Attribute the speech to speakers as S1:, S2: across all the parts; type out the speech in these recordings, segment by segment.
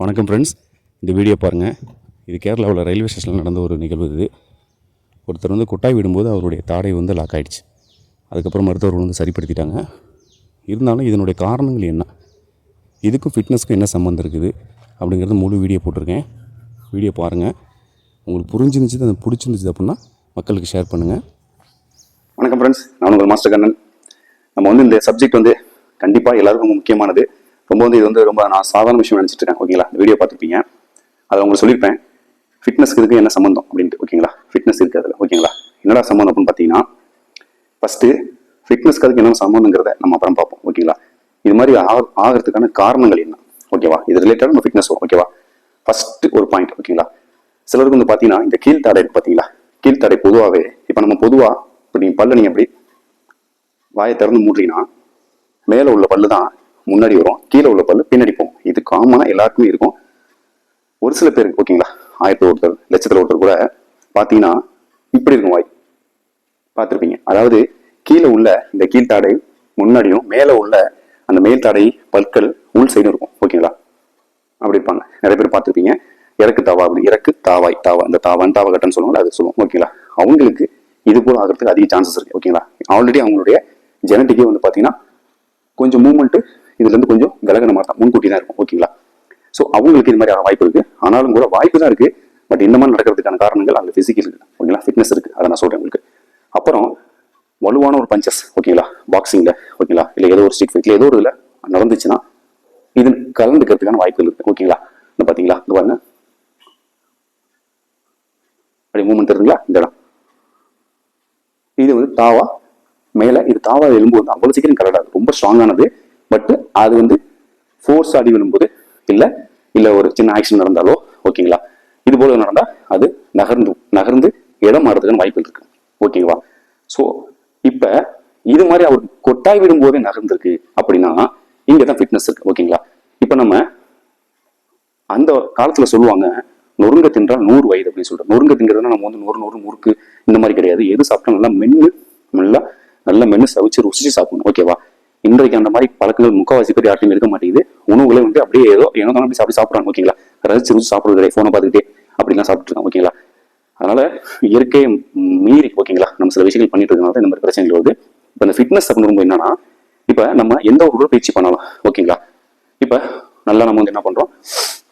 S1: வணக்கம் ஃப்ரெண்ட்ஸ் இந்த வீடியோ பாருங்கள் இது கேரளாவில் ரயில்வே ஸ்டேஷனில் நடந்த ஒரு நிகழ்வு இது. ஒருத்தர் வந்து கொட்டாய் விடும்போது அவருடைய தாடை வந்து லாக் ஆகிடுச்சு அதுக்கப்புறம் மருத்துவர்கள் வந்து சரிப்படுத்திட்டாங்க. இருந்தாலும் இதனுடைய காரணங்கள் என்ன? இதுக்கும் ஃபிட்னஸ்க்கும் என்ன சம்மந்தம் இருக்குது? அப்படிங்கிறது முழு வீடியோ போட்டிருக்கேன். வீடியோ பாருங்கள் உங்களுக்கு புரிஞ்சிருந்துச்சு அது பிடிச்சிருந்துச்சு அப்படின்னா மக்களுக்கு ஷேர் பண்ணுங்கள்
S2: வணக்கம் ஃப்ரெண்ட்ஸ் நான் உங்கள் மாஸ்டர் கண்ணன். நம்ம வந்து இந்த சப்ஜெக்ட் வந்து கண்டிப்பாக எல்லாருக்கும் ரொம்ப முக்கியமானது. ரொம்ப வந்து இது வந்து ரொம்ப நான் சாதாரண விஷயம் நினச்சிட்டு இருக்கேன் ஓகேங்களா? இந்த வீடியோ பார்த்துருப்பீங்க. அதை உங்களுக்கு சொல்லியிருப்பேன். ஃபிட்னஸ்க்கு இதுக்கு என்ன சம்மந்தம் அப்படின்ட்டு ஓகேங்களா? ஃபிட்னஸ் இருக்குது அதில் ஓகேங்களா? என்னடா சம்மந்தம் அப்படின்னு பார்த்தீங்கன்னா ஃபஸ்ட்டு ஃபிட்னஸ்க்கு அதுக்கு என்ன சம்மந்தங்கிறத நம்ம அப்புறம் பார்ப்போம் ஓகேங்களா? இது மாதிரி ஆகிறதுக்கான காரணங்கள் என்ன ஓகேவா? இது ரிலேட்டடாக நம்ம ஃபிட்னஸ் ஓகேவா? ஃபஸ்ட்டு ஒரு பாயிண்ட் ஓகேங்களா? சிலருக்கு வந்து பார்த்தீங்கன்னா இந்த கீழ்த்தடை பார்த்தீங்களா? கீழ்த்தடை பொதுவாகவே இப்போ நம்ம பொதுவாக இப்போ நீங்கள் பல்ல நீங்கள் எப்படி வாயை திறந்து மூடுறீங்கன்னா மேலே உள்ள பல்லு தான் முன்னாடி வரும் கீழே உள்ள பல்லு பின்னாடி போகும். இது காமனாக எல்லாருக்குமே இருக்கும். ஒரு சில பேருக்கு ஓகேங்களா? ஆயிரத்தி ஒருத்தர் லட்சத்தில் ஒருத்தர் கூட பார்த்தீங்கன்னா இப்படி இருக்கும் வாய். பார்த்துருப்பீங்க. அதாவது கீழே உள்ள இந்த கீழ்த்தாடை முன்னாடியும் மேலே உள்ள அந்த மேல் தாடை பற்கள் உள் சைடும் இருக்கும். ஓகேங்களா? அப்படி இருப்பாங்க. நிறைய பேர் பார்த்துருப்பீங்க. இறக்கு தாவா அப்படி இறக்கு தாவாய் தாவா. இந்த தாவான் தாவா கட்டன்னு சொல்லுவாங்க அது சொல்லுவோம். ஓகேங்களா? அவங்களுக்கு இது போல ஆகிறதுக்கு அதிக சான்சஸ் இருக்கு. ஓகேங்களா? ஆல்ரெடி அவங்களுடைய ஜெனட்டிக்கே வந்து பார்த்தீங்கன்னா கொஞ்சம் மூமெண்ட்டு இதுலேருந்து கொஞ்சம் கலகன மாதிரி தான் முன்கூட்டி தான் இருக்கும் ஓகேங்களா ஸோ அவங்களுக்கு இது மாதிரி வாய்ப்பு இருக்கு. ஆனாலும் கூட வாய்ப்பு தான் இருக்கு. பட் இந்த மாதிரி நடக்கிறதுக்கான காரணங்கள் அங்கே ஃபிசிக்கல் இருக்கு ஓகேங்களா ஃபிட்னஸ் இருக்கு அதை நான் சொல்றேன் உங்களுக்கு. அப்புறம் வலுவான ஒரு பஞ்சஸ் ஓகேங்களா பாக்ஸிங்ல ஓகேங்களா இல்லை ஏதோ ஒரு ஸ்ட்ரீட் ஃபைட்டில் ஏதோ ஒரு இதில் நடந்துச்சுன்னா இது கலந்துக்கிறதுக்கான வாய்ப்புகள் இருக்கு ஓகேங்களா இந்த பார்த்தீங்களா இந்த பாருங்க. அப்படி மூமெண்ட் இருக்குங்களா இந்த இடம். இது வந்து தாவா மேல இது தாவா எலும்பு வந்து அவ்வளோ சீக்கிரம் கலடாது ரொம்ப ஸ்ட்ராங்கானது பட் அது வந்து ஃபோர்ஸ் அடி விழும்போது இல்லை இல்லை ஒரு சின்ன ஆக்சிடென்ட் நடந்தாலோ ஓகேங்களா இது போல நடந்தால் அது நகர்ந்து நகர்ந்து இடம் மாறுறதுக்கான வாய்ப்புகள் இருக்கு. ஓகேவா ஸோ இப்போ இது மாதிரி அவர் கொட்டாய் விடும்போதே நகர்ந்திருக்கு அப்படின்னா இங்கே தான் ஃபிட்னஸ் இருக்கு ஓகேங்களா இப்போ நம்ம அந்த காலத்தில் சொல்லுவாங்க நொறுங்க தின்றால் நூறு வயது அப்படின்னு சொல்றோம் நொறுங்க திங்கிறதுனா நம்ம வந்து நூறு நூறு முறுக்கு இந்த மாதிரி கிடையாது. எது சாப்பிட்டா நல்லா மென்று நல்லா நல்லா மென்று சவிச்சு ருசிச்சு சாப்பிடணும். ஓகேவா இன்றைக்கு அந்த மாதிரி பழக்கங்கள் முக்கால்வாசி பேர் யார்ட்டையும் இருக்க மாட்டேங்குது. உணவுகளே வந்து அப்படியே ஏதோ ஏனோ அப்படி சாப்பிட்டு சாப்பிட்றாங்க ஓகேங்களா ரசிச்சு ருசி சாப்பிடுறது ஃபோனை பார்த்துக்கிட்டே அப்படிலாம் சாப்பிட்டு இருக்காங்க ஓகேங்களா அதனால இயற்கையை மீறி ஓகேங்களா நம்ம சில விஷயங்கள் பண்ணிட்டு இருக்கனால தான் இந்த மாதிரி பிரச்சனைகள் வருது. இப்போ இந்த ஃபிட்னஸ் அப்படின்னு ரொம்ப என்னன்னா இப்போ நம்ம எந்த ஒரு உடற்பயிற்சி பண்ணலாம் ஓகேங்களா இப்போ நல்லா நம்ம வந்து என்ன பண்றோம்?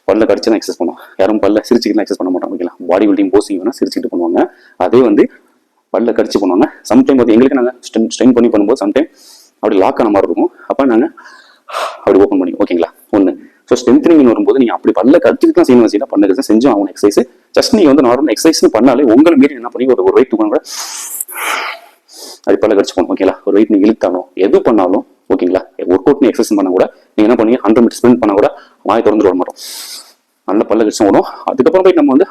S2: பல்ல கடிச்சு தான் எக்ஸசைஸ் பண்ணுவோம். யாரும் பல்ல சிரிச்சுக்கிட்டு எக்ஸசைஸ் பண்ண மாட்டோம் ஓகேங்களா பாடி பில்டிங் போசிங் வேணால் சிரிச்சுட்டு பண்ணுவாங்க. அதே வந்து பல்ல கடிச்சு பண்ணுவாங்க. சம்டைம் பார்த்து எங்களுக்கு நாங்கள் ஸ்ட்ரென் ஸ்ட்ரெயின் பண்ணி பண்ணும்போது சம்டைம் அப்படி லாக் ஆன மாதிரி இருக்கும். அப்போ நாங்கள் அப்படி ஓப்பன் பண்ணி ஓகேங்களா ஒன்று ஸோ ஸ்ட்ரென்த்னிங் வரும்போது நீங்கள் அப்படி பல்ல கற்றுக்கிட்டு தான் செய்யணும் செய்யலாம் பண்ணுறது செஞ்சோம் ஆகணும் எக்ஸசைஸ் ஜஸ்ட் நீங்கள் வந்து நார்மல் எக்ஸசைஸ் பண்ணாலே உங்களை மீறி என்ன பண்ணி ஒரு ஒரு வெயிட் கூட. அது பல்ல கடிச்சு போகணும் ஓகேங்களா ஒரு வெயிட் நீங்கள் இழுத்தாலும் எது பண்ணாலும் ஓகேங்களா ஒர்க் அவுட் எக்ஸசைஸ் பண்ண கூட நீங்கள் என்ன பண்ணீங்க ஹண்ட்ரட் மீட்டர் ஸ்பெண்ட் பண்ண கூட வாய் திறந்து வர மாட்டோம். நல்ல பல்ல கடிச்சு ஓடும் அதுக்கப்புறம் போய் நம்ம வந்து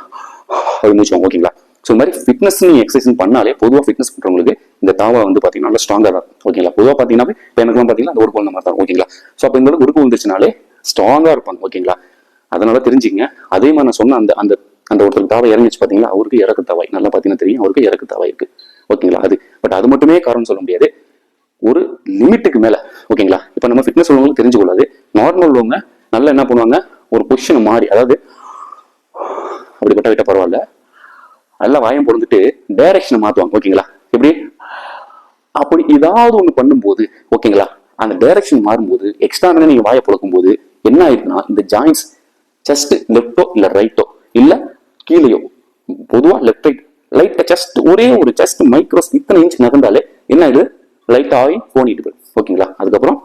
S2: அது மூச்சுவோம் ஓகேங்களா ஸோ இந்த மாதிரி ஃபிட்னஸ் நீங்கள் எக்ஸசைஸ் பண்ணாலே பொதுவாக ஃபிட்னஸ் பண்ணுறவங்களுக்கு இந்த தாவா வந்து பார்த்தீங்கன்னா நல்லா ஸ்ட்ராங்காக தான் இருக்கும். ஓகேங்களா பொதுவாக பார்த்தீங்கன்னா இப்போ எனக்குலாம் பார்த்தீங்கன்னா அந்த ஒரு குழந்தை மாதிரி தான் ஓகேங்களா ஸோ அப்போ இந்த அளவுக்கு உருக்கு வந்துச்சுனாலே ஸ்ட்ராங்காக இருப்பாங்க. ஓகேங்களா அதனால தெரிஞ்சுங்க அதே மாதிரி நான் சொன்ன அந்த அந்த அந்த ஒருத்தர் தாவை இறங்கிச்சு பார்த்தீங்களா அவருக்கு இறக்கு தாவாய் நல்லா பார்த்தீங்கன்னா தெரியும். அவருக்கு இறக்கு தாவாய் இருக்கு. ஓகேங்களா அது பட் அது மட்டுமே காரணம் சொல்ல முடியாது. ஒரு லிமிட்டுக்கு மேல. ஓகேங்களா இப்போ நம்ம ஃபிட்னஸ் உள்ளவங்களுக்கு தெரிஞ்சு கொள்ளாது நார்மல் உள்ளவங்க நல்லா என்ன பண்ணுவாங்க? ஒரு பொசிஷன் மாறி அதாவது அப்படி விட்டா விட்ட பரவாயில்ல. நல்லா வாயம் பொழுந்துட்டு டைரக்ஷனை மாத்துவாங்க. ஓகேங்களா எப்படி? அப்படி ஏதாவது ஒன்று பண்ணும்போது ஓகேங்களா? அந்த டைரக்ஷன் மாறும்போது எக்ஸ்ட்ரா நீங்கள் வாயை பழக்கும் போது என்ன ஆயிருக்குன்னா இந்த ஜாயின்ஸ் ஜஸ்ட் லெஃப்டோ இல்லை ரைட்டோ இல்லை கீழேயோ பொதுவாக லெஃப்ட் ரைட் லைட்டா ஜஸ்ட் ஒரே ஒரு ஜஸ்ட் மைக்ரோஸ் இத்தனை இன்ச் நகர்ந்தாலே என்ன ஆயிடுது? லைட் ஆகி போனிட்டு போயிடும் ஓகேங்களா? அதுக்கப்புறம்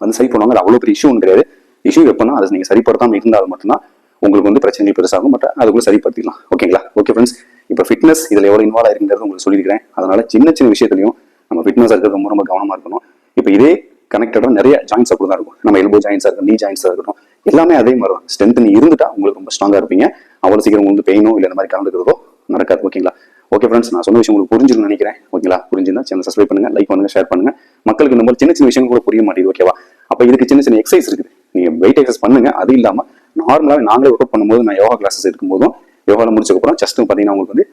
S2: வந்து சரி பண்ணுவாங்க. அவ்வளோ பெரிய இஷ்யூ கிடையாது. இஷ்யூ எப்போனா அதை நீங்கள் சரிப்படுத்தாமல் இருந்தால் மட்டும்தான் உங்களுக்கு வந்து பிரச்சனை பெருசாகும். பட் அதுக்குள்ளே சரிப்படுத்திக்கலாம் ஓகேங்களா? ஓகே ஃப்ரெண்ட்ஸ் இப்போ ஃபிட்னஸ் இதில் எவ்வளோ இன்வால்வ் ஆயிருக்கிறது உங்களுக்கு சொல்லியிருக்கிறேன். அதனால சின்ன சின்ன விஷயத்துலையும் நம்ம ஃபிட்னஸாக இருக்கிறது ரொம்ப ரொம்ப கவனமாக இருக்கணும். இப்போ இதே கனெக்டடாக நிறைய ஜாயின்ஸ் அப்படி தான் இருக்கும். நம்ம எல்போ ஜாயின்ஸாக இருக்கும் நீ ஜாயின்ஸாக இருக்கட்டும் எல்லாமே அதே மாதிரி தான் ஸ்ட்ரென்த் நீ இருந்துட்டா உங்களுக்கு ரொம்ப ஸ்ட்ராங்காக இருப்பீங்க. அவ்வளோ சீக்கிரம் வந்து பெயினோ இல்லை இந்த மாதிரி கலந்துக்கிறதோ நடக்காது ஓகேங்களா ஓகே ஃப்ரெண்ட்ஸ் நான் சொன்ன விஷயம் உங்களுக்கு புரிஞ்சிருன்னு நினைக்கிறேன். ஓகேங்களா புரிஞ்சுன்னா சேனல் சப்ஸ்கிரைப் பண்ணுங்க லைக் பண்ணுங்க ஷேர் பண்ணுங்க. மக்களுக்கு இந்த மாதிரி சின்ன சின்ன விஷயம் கூட புரிய மாட்டேங்குது ஓகேவா அப்போ இதுக்கு சின்ன சின்ன எக்ஸசைஸ் இருக்குது. நீங்கள் வெயிட் எக்ஸசைஸ் பண்ணுங்க. அது இல்லாமல் நார்மலாகவே நாங்களே ஒர்க் அவுட் பண்ணும்போது நான் யோகா கிளாஸஸ் எடுக்கும்போதும் யோகாவில் முடிச்சக்கப்புறம் ஜஸ்ட் பார்த்தீங்கன்னா உங்களுக்கு வந்து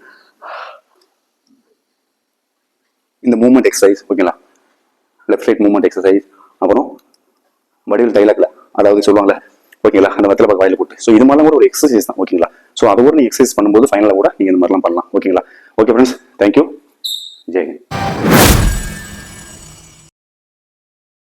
S2: இந்த மூமெண்ட் எக்ஸசைஸ் ஓகேங்களா லெஃப்ட் ரைட் மூமெண்ட் எக்ஸசைஸ் அப்புறம் வடிவில் டைலாக்ல அதாவது சொல்லுவாங்கல்ல ஓகேங்களா அந்த வத்தில பாக்கு வாயில் போட்டு. ஸோ இது மாதிரிலாம் கூட ஒரு எக்ஸசைஸ் தான் ஓகேங்களா ஸோ அதை கூட நீங்கள் எக்ஸசைஸ் பண்ணும்போது ஃபைனலாக கூட நீங்கள் இந்த மாதிரிலாம் பண்ணலாம் ஓகேங்களா ஓகே ஃப்ரெண்ட்ஸ் தேங்க்யூ